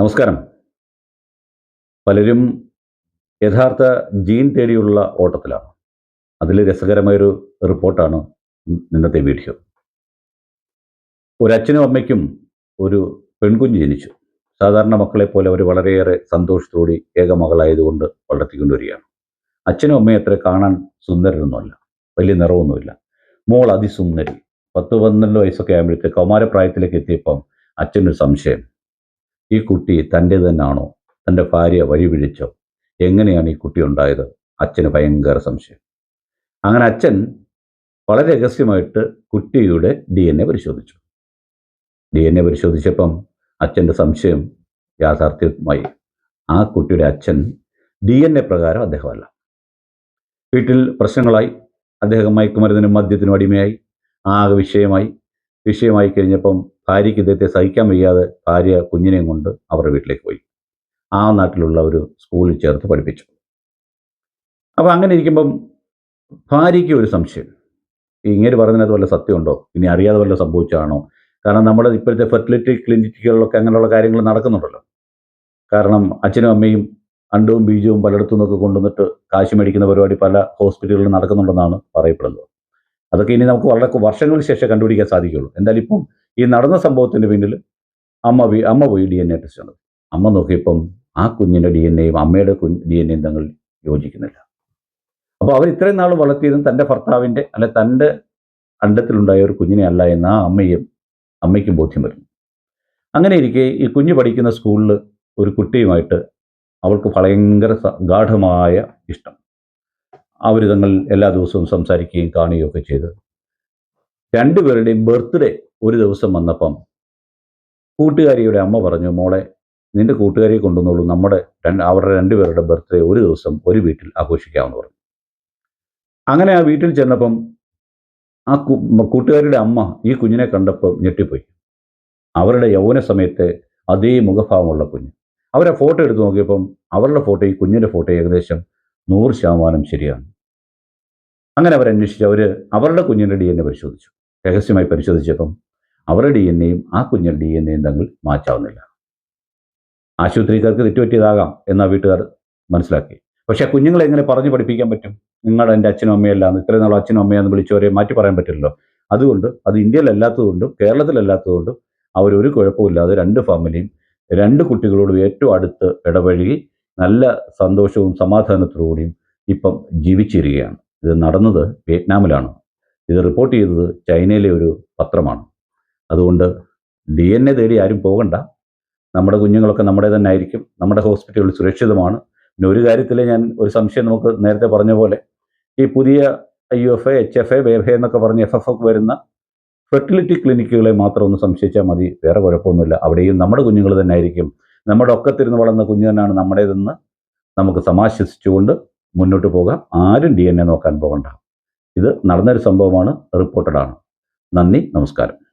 നമസ്കാരം. പലരും യഥാർത്ഥ ജീൻ തേടിയുള്ള ഓട്ടത്തിലാണ്. അതിൽ രസകരമായൊരു റിപ്പോർട്ടാണ് ഇന്നത്തെ വീഡിയോ. ഒരച്ഛനും അമ്മയ്ക്കും ഒരു പെൺകുഞ്ഞ് ജനിച്ചു. സാധാരണ മക്കളെ പോലെ അവർ വളരെയേറെ സന്തോഷത്തോടെ ഏക മകളായതുകൊണ്ട് വളർത്തിക്കൊണ്ടുവരികയാണ്. അച്ഛനും അമ്മയും അത്ര കാണാൻ സുന്ദരനൊന്നുമല്ല വലിയ നിറവൊന്നുമില്ല. മോൾ അതിസുന്ദരി. പത്ത് പന്ത്രണ്ട് വയസ്സൊക്കെ ആകുമ്പോഴത്തേക്ക് കൗമാരപ്രായത്തിലേക്ക് എത്തിയപ്പം അച്ഛനൊരു സംശയം. ഈ കുട്ടി തന്റെ തന്നെയാണോ തന്റെ ഭാര്യ വഴിപിഴിച്ചോ എങ്ങനെയാണ് ഈ കുട്ടി ഉണ്ടായത്? അച്ഛന് ഭയങ്കര സംശയം. അങ്ങനെ അച്ഛൻ വളരെ രഹസ്യമായിട്ട് കുട്ടിയുടെ ഡി എൻ എ പരിശോധിച്ചു. ഡി എൻ എ പരിശോധിച്ചപ്പം അച്ഛന്റെ സംശയം യാഥാർത്ഥ്യമായി ആ കുട്ടിയുടെ അച്ഛൻ ഡി എൻ എ പ്രകാരം അദ്ദേഹമല്ല. വീട്ടിൽ പ്രശ്നങ്ങളായി അദ്ദേഹം മയക്കുമരുന്നിനും മദ്യത്തിനും അടിമയായി ആകെ വിഷയമായി വിഷയമായി കഴിഞ്ഞപ്പം ഭാര്യയ്ക്ക് ഇദ്ദേഹത്തെ സഹിക്കാൻ വയ്യാതെ ഭാര്യ കുഞ്ഞിനെയും കൊണ്ട് അവരുടെ വീട്ടിലേക്ക് പോയി. ആ നാട്ടിലുള്ള ഒരു സ്കൂളിൽ ചേർത്ത് പഠിപ്പിച്ചു. അപ്പോൾ അങ്ങനെ ഇരിക്കുമ്പം ഭാര്യയ്ക്ക് ഒരു സംശയം. ഇങ്ങനെ പറയുന്നതിനകത്ത് വല്ല സത്യമുണ്ടോ? ഇനി അറിയാതെ വല്ല സംഭവിച്ചതാണോ കാരണം നമ്മുടെ ഇപ്പോഴത്തെ ഫെർട്ടിലിറ്റി ക്ലിനിക്കുകളിലൊക്കെ അങ്ങനെയുള്ള കാര്യങ്ങൾ നടക്കുന്നുണ്ടല്ലോ. കാരണം അച്ഛനും അമ്മയും അണ്ടവും ബീജവും പലയിടത്തു നിന്നൊക്കെ കൊണ്ടുവന്നിട്ട് കാശ് മേടിക്കുന്ന പരിപാടി പല ഹോസ്പിറ്റലുകളിൽ നടക്കുന്നുണ്ടെന്നാണ് പറയപ്പെടുന്നത്. അതൊക്കെ ഇനി നമുക്ക് വളരെ വർഷങ്ങൾക്ക് ശേഷം കണ്ടുപിടിക്കാൻ സാധിക്കുള്ളൂ എന്തായാലും ഇപ്പം ഈ നടന്ന സംഭവത്തിന് പിന്നിൽ അമ്മ അമ്മ പോയി ഡി എൻ എ ടെസ്റ്റ് നടത്തി അമ്മ നോക്കിയപ്പം ആ കുഞ്ഞിന്റെ ഡി എൻ എയും അമ്മയുടെ കുഞ്ഞ് ഡി എൻ എയും തങ്ങൾ യോജിക്കുന്നില്ല. അപ്പോൾ അവർ ഇത്രയും നാൾ വളർത്തിയതും തന്റെ ഭർത്താവിന്റെ അല്ലെ തന്റെ അണ്ടത്തിലുണ്ടായ ഒരു കുഞ്ഞിനെ അല്ല എന്ന് ആ അമ്മയും അമ്മയ്ക്കും ബോധ്യം വരുന്നു. അങ്ങനെ ഇരിക്കെ ഈ കുഞ്ഞ് പഠിക്കുന്ന സ്കൂളിൽ ഒരു കുട്ടിയുമായിട്ട് അവൾക്ക് ഭയങ്കര ഗാഠമായ ഇഷ്ടം. അവർ തങ്ങൾ എല്ലാ ദിവസവും സംസാരിക്കുകയും കാണുകയും ഒക്കെ ചെയ്ത്. രണ്ടുപേരുടെയും ബർത്ത്ഡേ ഒരു ദിവസം വന്നപ്പം കൂട്ടുകാരിയുടെ അമ്മ പറഞ്ഞു മോളെ നിന്റെ കൂട്ടുകാരിയെ കൊണ്ടുവന്നോളൂ. നമ്മുടെ അവരുടെ രണ്ടുപേരുടെ ബർത്ത്ഡേ ഒരു ദിവസം ഒരു വീട്ടിൽ ആഘോഷിക്കാമെന്ന് പറഞ്ഞു. അങ്ങനെ ആ വീട്ടിൽ ചെന്നപ്പം ആ കൂട്ടുകാരിയുടെ അമ്മ ഈ കുഞ്ഞിനെ കണ്ടപ്പോൾ ഞെട്ടിപ്പോയി. അവരുടെ യൗവന സമയത്തെ അതേ മുഖഭാവമുള്ള കുഞ്ഞ്. അവരെ ഫോട്ടോ എടുത്ത് നോക്കിയപ്പം അവരുടെ ഫോട്ടോ ഈ കുഞ്ഞിന്റെ ഫോട്ടോ ഏകദേശം നൂറ് ശതമാനം ശരിയാണ്. അങ്ങനെ അവർ അന്വേഷിച്ച് അവർ അവരുടെ കുഞ്ഞിന്റെ ഡി എൻ എ പരിശോധിച്ചു. രഹസ്യമായി പരിശോധിച്ചപ്പം അവരുടെ ഡി എൻ എയും ആ കുഞ്ഞിന്റെ ഡി എൻ എയും തമ്മിൽ മാച്ചാവുന്നില്ല. ആശുപത്രിക്കാർക്ക് തെറ്റുപറ്റിയതാകാം എന്നാ വീട്ടുകാർ മനസ്സിലാക്കി. പക്ഷേ കുഞ്ഞുങ്ങളെ എങ്ങനെ പറഞ്ഞു പഠിപ്പിക്കാൻ പറ്റും? നിങ്ങളുടെ എന്റെ അച്ഛനും അമ്മയല്ലാന്ന് ഇത്രയും നാൾ അച്ഛനും അമ്മയാന്ന് വിളിച്ചവരെ മാറ്റി പറയാൻ പറ്റില്ലല്ലോ. അതുകൊണ്ട് അത് ഇന്ത്യയിലല്ലാത്തതുകൊണ്ടും കേരളത്തിലല്ലാത്തതുകൊണ്ടും അവരൊരു കുഴപ്പമില്ലാതെ രണ്ട് ഫാമിലിയും രണ്ട് കുട്ടികളോടും ഏറ്റവും അടുത്ത് ഇടപഴകി നല്ല സന്തോഷവും സമാധാനത്തോടുകൂടിയും ഇപ്പം ജീവിച്ചിരിക്കുകയാണ്. ഇത് നടന്നത് വിയറ്റ്നാമിലാണ്. ഇത് റിപ്പോർട്ട് ചെയ്തത് ചൈനയിലെ ഒരു പത്രമാണ്. അതുകൊണ്ട് ഡി എൻ എ തേടി ആരും പോകണ്ട. നമ്മുടെ കുഞ്ഞുങ്ങളൊക്കെ നമ്മുടെ തന്നെ ആയിരിക്കും. നമ്മുടെ ഹോസ്പിറ്റലുകൾ സുരക്ഷിതമാണ്. പിന്നെ ഒരു കാര്യത്തിൽ ഞാൻ ഒരു സംശയം നമുക്ക് നേരത്തെ പറഞ്ഞ പോലെ ഈ പുതിയ I U F A H F A ബേഫ എന്നൊക്കെ പറഞ്ഞ് എഫ് എഫ് ഒക്കെ വരുന്ന ഫെർട്ടിലിറ്റി ക്ലിനിക്കുകളെ മാത്രം ഒന്ന് സംശയിച്ചാൽ മതി. വേറെ കുഴപ്പമൊന്നുമില്ല. അവിടെയും നമ്മുടെ കുഞ്ഞുങ്ങൾ തന്നെ ആയിരിക്കും. നമ്മുടെ ഒക്കത്തിരുന്ന് വളർന്ന കുഞ്ഞു തന്നെയാണ് നമ്മുടേതെന്ന് നമുക്ക് സമാശ്വസിച്ചുകൊണ്ട് മുന്നോട്ട് പോകാം. ആരും ഡി നോക്കാൻ പോകണ്ട. ഇത് നടന്നൊരു സംഭവമാണ്. റിപ്പോർട്ടഡാണ്. നന്ദി നമസ്കാരം.